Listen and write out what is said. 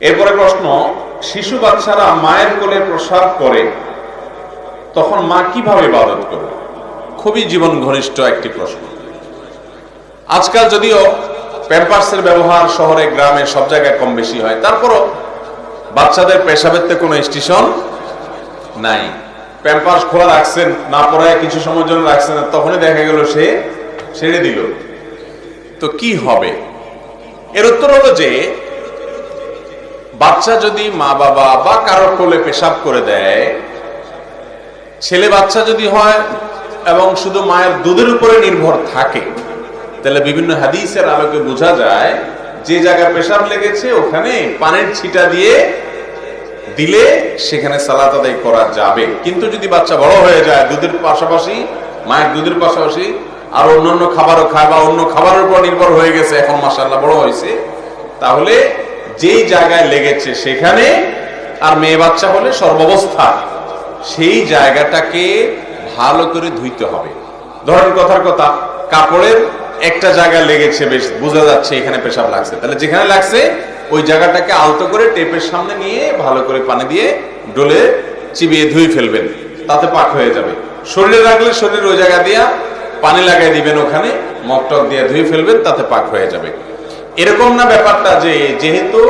এরপরে প্রশ্ন, শিশু বাচ্চারা মায়ের কোলে প্রসাব করে, তখন মা কীভাবে ইবাদত করবে? খুবই জীবন ঘনিষ্ঠ একটি প্রশ্ন। আজকাল যদিও প্যাম্পার্সের ব্যবহার শহরে, গ্রামে সব জায়গায় কম বেশি হয়, তারপরও বাচ্চাদের পেশাবের কোনো স্টেশন নাই। প্যাম্পার্স খোলা রাখছেন, না পড়ায় কিছু সময়ের জন্য রাখছেন তখনই দেখা গেল সে ছেড়ে দিল। তো কি হবে? এর উত্তর হলো যে বাচ্চা যদি মা বাবা বা কারোর কোলে পেশাব করে দেয়, ছেলে বাচ্চা যদি হয় এবং শুধু মায়ের দুধের উপরে নির্ভর থাকে, তাহলে বিভিন্ন হাদিসের আলোকে বোঝা যায়, যে জায়গায় পেশাব লেগেছে ওখানে পানির ছিটা দিয়ে দিলে সেখানে সালাত আদায় করা যাবে। কিন্তু যদি বাচ্চা বড় হয়ে যায়, দুধের পাশাপাশি, মায়ের দুধের পাশাপাশি আর অন্যান্য খাবারও খায় বা অন্য খাবারের উপর নির্ভর হয়ে গেছে, এখন মাসাল্লাহ বড় হয়েছে, তাহলে যেই জায়গায় লেগেছে সেখানে আর মেয়ে বাচ্চা হলে সর্বাবস্থা। সেই জায়গাটাকে ভালো করে ধুইতে হবে। ধরেন কথার কথা, কাপড়ের একটা জায়গায় লেগেছে, বেশ বোঝা যাচ্ছে এখানে পেশাব লাগছে। তাহলে যেখানে লাগছে, ওই জায়গাটাকে আলতো করে টেপের সামনে নিয়ে ভালো করে পানি দিয়ে ডোলে চিবিয়ে ধুয়ে ফেলবেন। তাতে পাক হয়ে যাবে। শরীরে রাখলে শরীর ওই জায়গা দিয়া পানি লাগাই দিবেন ওখানে মকটক দিয়ে ধুয়ে ফেলবেন, তাতে পাক হয়ে যাবে। এরকম না ব্যাপারটা যে যেহেতু